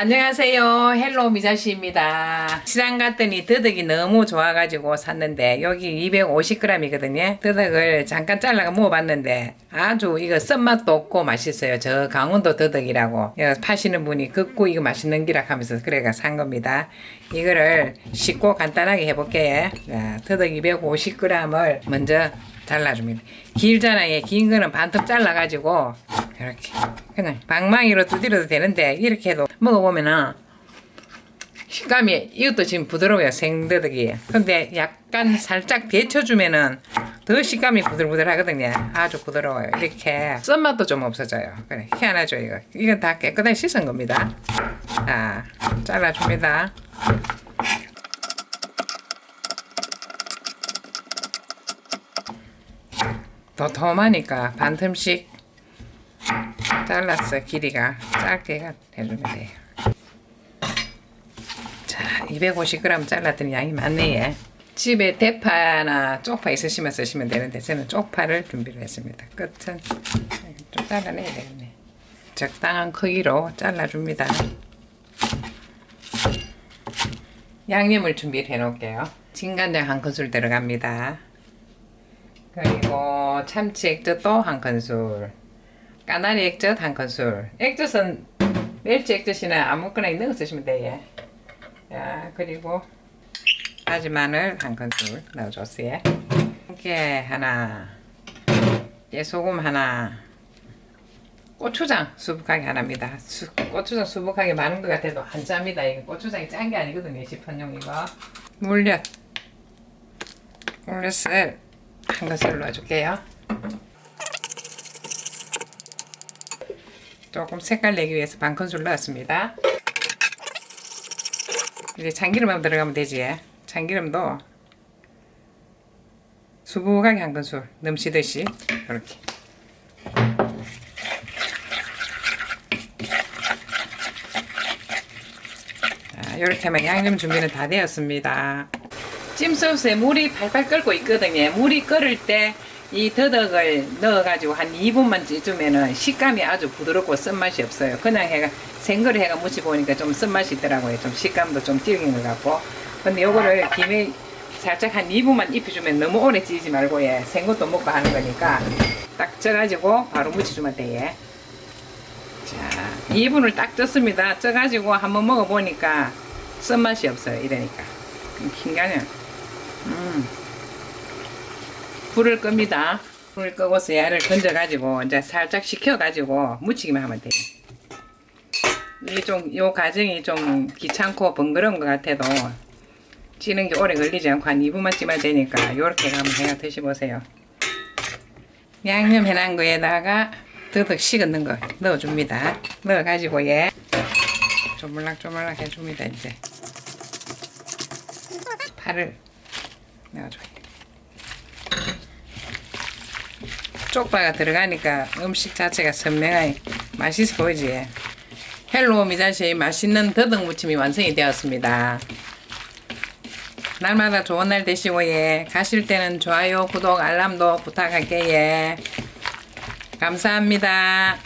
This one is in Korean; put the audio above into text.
안녕하세요. 헬로 미자씨입니다. 시장 갔더니 더덕이 너무 좋아가지고 샀는데 여기 250g이거든요. 더덕을 잠깐 잘라가 먹어봤는데 아주 이거 썬맛도 없고 맛있어요. 저 강원도 더덕이라고 이거 파시는 분이 긋고 이거 맛있는 기라 하면서 그래가 산 겁니다. 이거를 쉽고 간단하게 해볼게요. 자, 더덕 250g을 먼저 잘라줍니다. 길잖아요. 긴 거는 반톱 잘라가지고 이렇게 그냥 방망이로 두드려도 되는데 이렇게 해도 먹어보면은 식감이 이것도 지금 부드러워요 생더덕이 근데 약간 살짝 데쳐주면은 더 식감이 부들부들하거든요. 아주 부드러워요. 이렇게 썬맛도 좀 없어져요. 그래 희한하죠 이거. 이건 다 깨끗하게 씻은 겁니다. 자 잘라줍니다. 도톰하니까 반틈씩 잘랐어. 길이가 짧게 해주면 돼요. 자 250g 잘랐더니 양이 많네 얘 집에 대파나 쪽파 있으시면 쓰시면 되는데 저는 쪽파를 준비를 했습니다. 끝은 좀 잘라내야 되겠네. 적당한 크기로 잘라줍니다. 양념을 준비를 해 놓을게요. 진간장 한 큰술 들어갑니다. 그리고 참치 액젓도 한 큰술 까나리 액젓 한 큰술. 액젓은 멸치 액젓이나 아무거나 있는 거 쓰시면 돼요. 자, 그리고 다진 마늘 한 큰술 넣어줬어요. 깨 하나, 깨소금 하나, 고추장 수북하게 하나입니다. 수, 고추장 수북하게 많은 것 같아도 안 짭니다. 이거 고추장이 짠 게 아니거든요. 시판용 이거. 물엿, 물엿을 한 큰술 넣어줄게요. 조금 색깔 내기 위해서 반 큰술 넣었습니다. 이제 참기름만 들어가면 되지. 참기름도 수북하게 한 큰술 넘치듯이 이렇게. 자, 이렇게 하면 양념 준비는 다 되었습니다. 찜소스에 물이 팔팔 끓고 있거든요. 물이 끓을 때 이 더덕을 넣어가지고 한 2분만 찌주면은 식감이 아주 부드럽고 쓴맛이 없어요. 그냥 해가 생거를 해가 무치고 오니까 좀 쓴맛이 있더라고요. 좀 식감도 좀 질긴 것 같고. 근데 요거를 김에 살짝 한 2분만 입혀주면 너무 오래 찌지 말고 예. 생것도 먹고 하는 거니까 딱 쪄가지고 바로 무쳐주면 돼요. 자, 2분을 딱 쪘습니다. 쪄가지고 한번 먹어보니까 쓴맛이 없어요. 이러니까. 킹가냐. 음. 불을 끕니다. 불을 끄고서 얘를 건져가지고 이제 살짝 식혀가지고 무치기만 하면 돼요. 이게 좀, 요 과정이 좀 귀찮고 번거로운 것 같아도 찌는 게 오래 걸리지 않고 한 2분만 찌면 되니까 요렇게 가면 해가 드셔보세요. 양념 해놓은 거에다가 더덕 식은 거 넣어줍니다. 넣어가지고 얘 조물락조물락 해줍니다, 이제. 파를 넣어줘요. 쪽파가 들어가니까 음식 자체가 선명하게 맛있어 보이지. 헬로 미자시의 맛있는 더덕 무침이 완성이 되었습니다. 날마다 좋은 날 되시고 예. 가실 때는 좋아요, 구독, 알람도 부탁할게요. 예. 감사합니다.